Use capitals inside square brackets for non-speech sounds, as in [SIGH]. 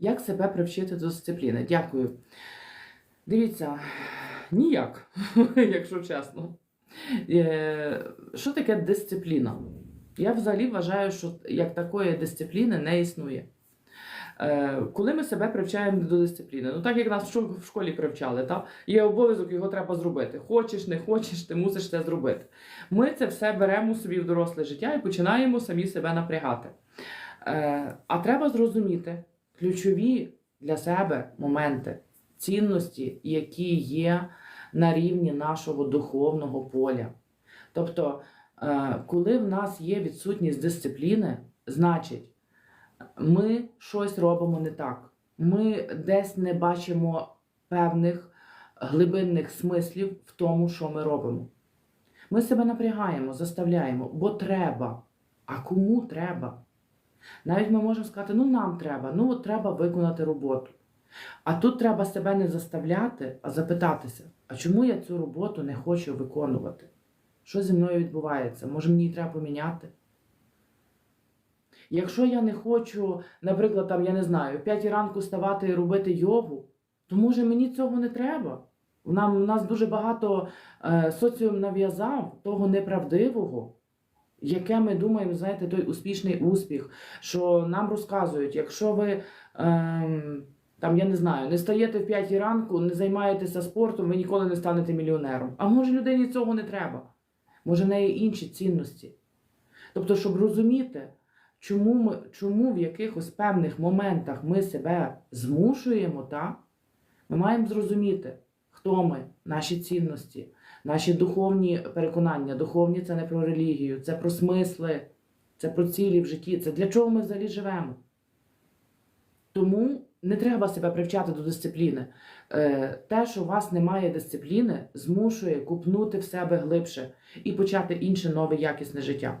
Як себе привчити до дисципліни? Дякую. Дивіться, ніяк, [LAUGHS] якщо чесно. Е, Що таке дисципліна? Я взагалі вважаю, що як такої дисципліни не існує. Е, Коли ми себе привчаємо до дисципліни, ну так як нас в школі привчали, та? є обов'язок, його треба зробити. Хочеш, не хочеш, ти мусиш це зробити. Ми це все беремо собі в доросле життя і починаємо самі себе напрягати. Е, А треба зрозуміти ключові для себе моменти, цінності, які є на рівні нашого духовного поля. Тобто, е, коли в нас є відсутність дисципліни, значить, ми щось робимо не так. Ми десь не бачимо певних глибинних смислів в тому, що ми робимо. Ми себе напрягаємо, заставляємо, бо треба. А кому треба? Навіть ми можемо сказати, ну нам треба, ну от треба виконати роботу. А тут треба себе не заставляти, а запитатися, а чому я цю роботу не хочу виконувати? Що зі мною відбувається? Може мені треба поміняти? Якщо я не хочу, наприклад, там, я не знаю, в 5 ранку ставати і робити йогу, то може мені цього не треба. Нам, у нас дуже багато е, соціум нав'язав того неправдивого, яке ми думаємо, знаєте, той успішний успіх, що нам розказують, якщо ви ем, там, я не знаю, не стаєте в 5 ранку, не займаєтеся спортом, ви ніколи не станете мільйонером. А може людині цього не треба? Може, в неї інші цінності. Тобто, щоб розуміти, чому, ми, чому в якихось певних моментах ми себе змушуємо, та? ми маємо зрозуміти, хто ми, наші цінності, наші духовні переконання. Духовні це не про релігію, це про смисли, це про цілі в житті, це для чого ми взагалі живемо. Тому не треба себе привчати до дисципліни. Е, Те, що у вас немає дисципліни, змушує купнути в себе глибше і почати інше нове якісне життя.